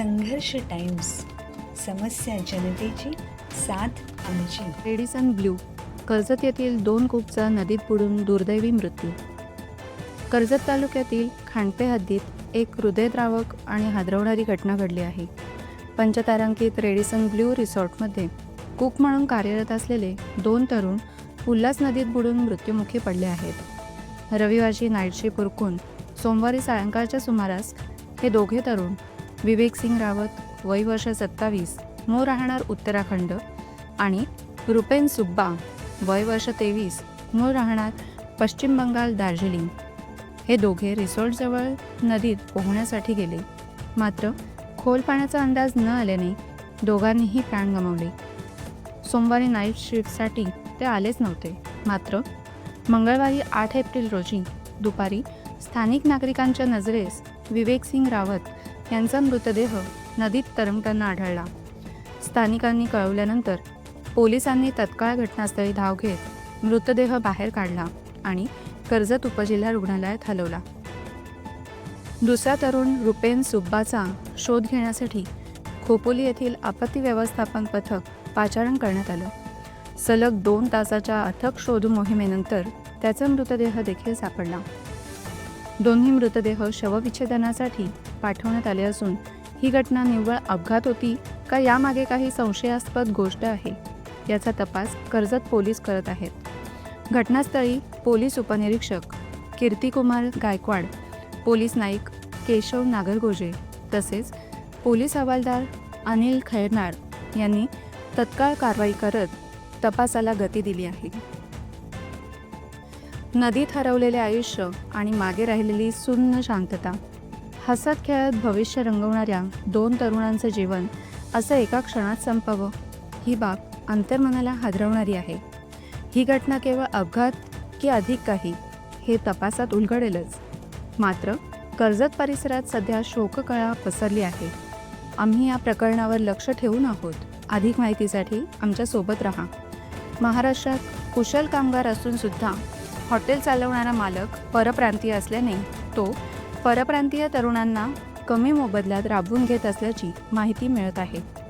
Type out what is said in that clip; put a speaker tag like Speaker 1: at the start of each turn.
Speaker 1: संघर्ष टाइम्स समस्या जनतेची साथ आमची.
Speaker 2: रेडिसन ब्ल्यू कर्जत येथील दोन कोपचा नदीत बुडून दुर्दैवी मृत्यू. कर्जत तालुक्यातील खांडपे हद्दीत एक हृदयद्रावक आणि हादरवणारी घटना घडली आहे. पंचतारांकित रेडिसन ब्ल्यू रिसॉर्टमध्ये कुक म्हणून कार्यरत असलेले दोन तरुण उल्हास नदीत बुडून मृत्युमुखी पडले आहेत. रविवारची नाईट शिफ्ट उरकून सोमवारी सायंकाळच्या सुमारास हे दोघे तरुण विवेक सिंग रावत वय वर्ष सत्तावीस मूळ राहणार उत्तराखंड आणि रुपेन सुब्बा वय वर्ष तेवीस मूळ राहणार पश्चिम बंगाल दार्जिलिंग. हे दोघे रिसॉर्टजवळ नदीत पोहण्यासाठी गेले. मात्र खोल पाण्याचा अंदाज न आल्याने दोघांनीही प्राण गमावले. सोमवारी नाईट शिफ्टसाठी ते आलेच नव्हते. मात्र मंगळवारी आठ एप्रिल रोजी दुपारी स्थानिक नागरिकांच्या नजरेस विवेक सिंग रावत यांचा मृतदेह नदीत तरंगताना आढळला. स्थानिकांनी कळवल्यानंतर पोलिसांनी तत्काळ घटनास्थळी धाव घेत मृतदेह बाहेर काढला आणि कर्जत उपजिल्हा रुग्णालयात हलवला. दुसरा तरुण रुपेन सुब्बाचा शोध घेण्यासाठी खोपोली येथील आपत्ती व्यवस्थापन पथक पाचारण करण्यात आलं. सलग दोन तासाच्या अथक शोध मोहिमेनंतर त्याचा मृतदेह देखील सापडला. दोन्ही मृतदेह शवविच्छेदनासाठी पाठवण्यात आले असून ही घटना निव्वळ अपघात होती का यामागे काही संशयास्पद गोष्ट आहे याचा तपास कर्जत पोलीस करत आहेत. घटनास्थळी पोलीस उपनिरीक्षक कीर्तिकुमार गायकवाड पोलीस नाईक केशव नागरगोजे तसेच पोलीस हवालदार अनिल खैरनार यांनी तत्काळ कारवाई करत तपासाला गती दिली आहे. नदीत हरवलेले आयुष्य आणि मागे राहिलेली सुन्न शांतता. हसत खेळत भविष्य रंगवणाऱ्या दोन तरुणांचं जीवन असं एका क्षणात संपावं ही बाब अंतर्मनाला हादरवणारी आहे. ही घटना केवळ अपघात की अधिक काही हे तपासात उलगडेलच. मात्र कर्जत परिसरात सध्या शोककळा पसरली आहे. आम्ही या प्रकरणावर लक्ष ठेवून आहोत. अधिक माहितीसाठी आमच्यासोबत राहा. महाराष्ट्रात कुशल कामगार असूनसुद्धा हॉटेल चालवणारा मालक परप्रांतीय असल्याने तो परप्रांतीय तरुणांना कमी मोबदल्यात राबवून घेत असल्याची माहिती मिळत आहे.